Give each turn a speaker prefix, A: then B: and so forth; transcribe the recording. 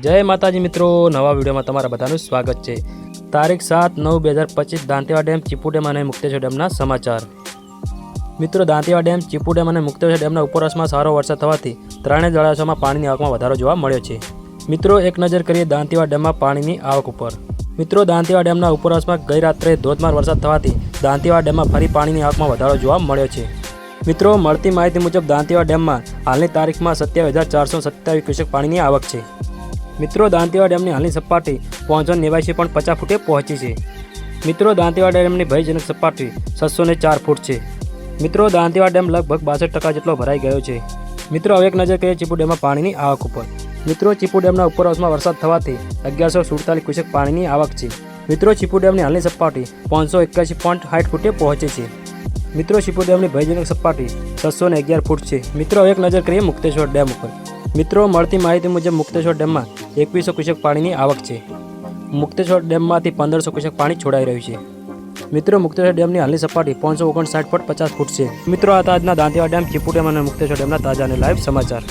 A: જય માતાજી મિત્રો, નવા વિડીયોમાં તમારા બધાનું સ્વાગત છે. તારીખ સાત નવ બે હજાર પચીસ, દાંતેવા ડેમ ચીપુ ડેમ અને મુક્તેશ્વર ડેમના સમાચાર. મિત્રો, દાંતેવા ડેમ ચીપુ ડેમ અને મુક્તેશ્વર ડેમના ઉપરવાસમાં સારો વરસાદ થવાથી ત્રણેય જળાશયોમાં પાણીની આવકમાં વધારો જોવા મળ્યો છે. મિત્રો, એક નજર કરીએ દાંતીવા ડેમમાં પાણીની આવક ઉપર. મિત્રો, દાંતીવા ડેમના ઉપરવાસમાં ગઈ રાત્રે ધોધમાર વરસાદ થવાથી દાંતીવા ડેમમાં ફરી પાણીની આવકમાં વધારો જોવા મળ્યો છે. મિત્રો, મળતી માહિતી મુજબ દાંતીવા ડેમમાં હાલની તારીખમાં સત્યાવીસ હજાર ચારસો સત્યાવીસ ક્યુસેક પાણીની આવક છે. મિત્રો દાંતીવા ડેમની હાલની સપાટી પાંચસો નેવ્યાસી પણ પચાસ ફૂટે પહોંચી છે. મિત્રો દાંતીવા ડેમની ભયજનક સપાટી છસો ને ચાર ફૂટ છે. મિત્રો દાંતીવા ડેમ લગભગ બાસઠ ટકા જેટલો ભરાઈ ગયો છે. મિત્રો, હવે એક નજર કરીએ ચીપુ ડેમમાં પાણીની આવક ઉપર. મિત્રો ચીપુ ડેમના ઉપરવાસમાં વરસાદ થવાથી અગિયારસો સુડતાલીસ ક્યુસેક પાણીની આવક છે. મિત્રો ચીપુ ડેમની હાલની સપાટી પાંચસો એક્યાસી પોઈન્ટ સાઠ ફૂટે પહોંચે છે. મિત્રો ચીપુ ડેમની ભયજનક સપાટી છસો ને અગિયાર ફૂટ છે. મિત્રો એક નજર કરીએ મુક્તેશ્વર ડેમ ઉપર. મિત્રો, મળતી માહિતી મુજબ મુક્તેશ્વર ડેમમાં એકવીસો ક્યુસેક પાણીની આવક છે. મુક્તેશ્વર ડેમમાંથી પંદરસો ક્યુસેક પાણી છોડાઈ રહ્યું છે. મિત્રો, મુક્તેશ્વર ડેમની હાલની સપાટી પાંચસો ઓગણસાઠ ફૂટ પચાસ ફૂટ છે. મિત્રો, આ તાજના દાંતીવા ડેમ ચીપુ ડેમ અને મુક્તેશ્વર ડેમના તાજા અને લાઈવ સમાચાર.